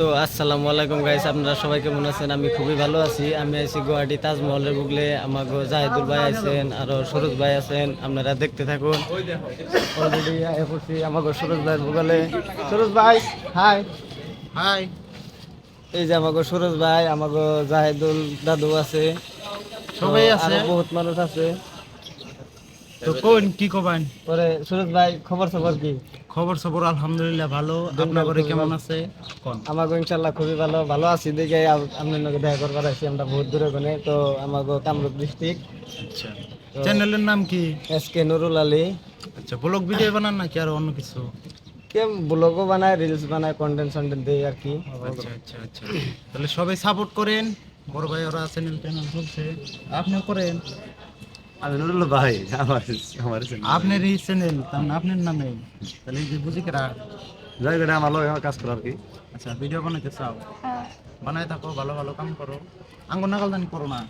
তো আসসালামু আলাইকুম গাইস আপনারা সবাই কেমন আছেন? আমি খুবই ভালো আছি। আমি আছি গুয়াহাটি তাজমহলের বুগলে। আমাকে জাহেদুল ভাই আছেন আরও সরোজ ভাই আছেন। আপনারা দেখতে থাকুন। অলরেডি পড়ছি আমাকে সরোজ ভাইয়ের বুগলে। সরোজ ভাই হাই হাই এই যে আমাকে সরোজ ভাই আমাকে জাহেদুল দাদু আছে। সবাই আছে। বহুত মানুষ আছে। তো কোন কি কবেন? পরে সুরজ ভাই খবর খবর কি? খবর সবর আলহামদুলিল্লাহ ভালো। আপনার ঘরে কেমন আছে? কোন? আমাকে ইনশাল্লাহ খুবই ভালো। ভালো আছি দেখে আপ- আপনার লগে দেখা করবার আছি আমরা বহুত দূরে ওখানে তো আমাকে কামরূপ ডিস্ট্রিক্ট। আচ্ছা। চ্যানেলের নাম কি? S K Nurul Ali. আচ্ছা ব্লগ ভিডিও বানান নাকি আর অন্য কিছু? কে ব্লগও বানায় রিলস বানায় কন্টেন্ট সন্টেন্ট দেয় আর কি। আচ্ছা আচ্ছা আচ্ছা। তাহলে সবাই সাপোর্ট করেন। বড় ভাই ওরা চ্যানেল চ্যানেল চলছে আপনিও করেন। আমি নুরুল ভাই আমার আমার আপনার এই চ্যানেল আপনার নামে। তাহলে যে বুঝি কেরা আমার লগে আমার কাজ করার কি? আচ্ছা ভিডিও বানাইতে চাও? বানাই থাকো ভালো ভালো কাম করো। আঙ্গুর নাগালদানি করো না।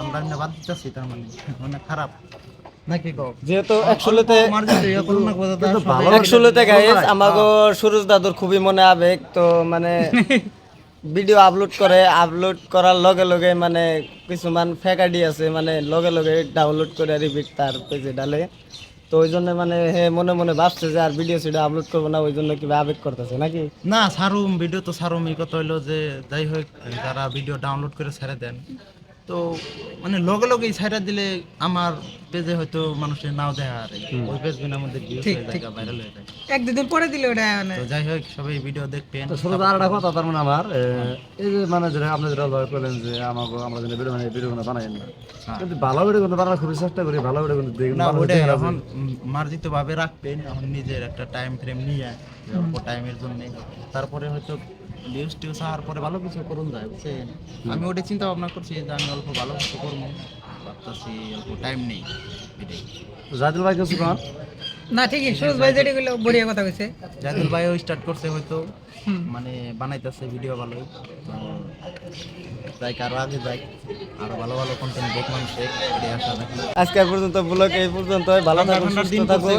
আমরা এমনি বাদ দিতেছি তার মানে মানে খারাপ। ইয়া করো আর গাইস আমাকে সুরজ দাদুর খুবই মনে আবেগ তো মানে ভিডিও আপলোড করে আপলোড করার লগে লগে মানে কিছুমান ফেক আইডি আছে মানে লগে লগে ডাউনলোড করে রিপিট তার পেজে ডালে তো ওই জন্য মানে হে মনে মনে ভাবছে যে আর ভিডিও সিডিও আপলোড করব না, ওই জন্য কি আবেগ করতেছে নাকি? না, সারুম ভিডিও তো সারুম, এই কথা হইল যে যাই হোক, যারা ভিডিও ডাউনলোড করে ছেড়ে দেন তো মানে লগে লগেই ছেড়ে দিলে আমার পেজে হয়তো মানুষের নাও দেখা আর ওই পেজ বিনা মধ্যে ভিউ হয়ে যায় ভাইরাল হয়ে যায়। এক দুদিন পরে দিলে ওটা মানে তো যাই হোক সবাই ভিডিও দেখবেন। তো শুরু আর একটা কথা তার মানে আমার এই যে মানে যেটা আপনি যেটা লয় করলেন যে আমাকে আমরা যেন ভিডিও মানে ভিডিও কোনো বানাই না। কিন্তু ভালো ভিডিও কিন্তু বানানোর খুবই চেষ্টা করি ভালো ভিডিও কিন্তু দেখুন না ওটাই এখন মার্জিত ভাবে রাখবেন এখন নিজের একটা টাইম ফ্রেম নিয়ে যে অল্প টাইমের জন্য তারপরে হয়তো টিউজ পরে ভালো কিছু করুন যায় বুঝছেন? আমি ওটা চিন্তা ভাবনা করছি যে আমি অল্প ভালো কিছু করব। ভাবতেছি অল্প টাইম নেই এটাই। জাদিল ভাই কিছু না ঠিকই সুরজ ভাই যেটা গুলো বড়িয়া কথা কইছে। জাহিদুল ভাইও স্টার্ট করছে হয়তো। মানে বানাইতেছে ভিডিও ভালোই। যাই আরও আগে যাই। আরও ভালো ভালো কন্টেন্ট দেখ মানুষের এটাই আশা রাখি। আজকে পর্যন্ত ব্লগ এই পর্যন্ত ভালো থাকুন সুস্থ থাকুন।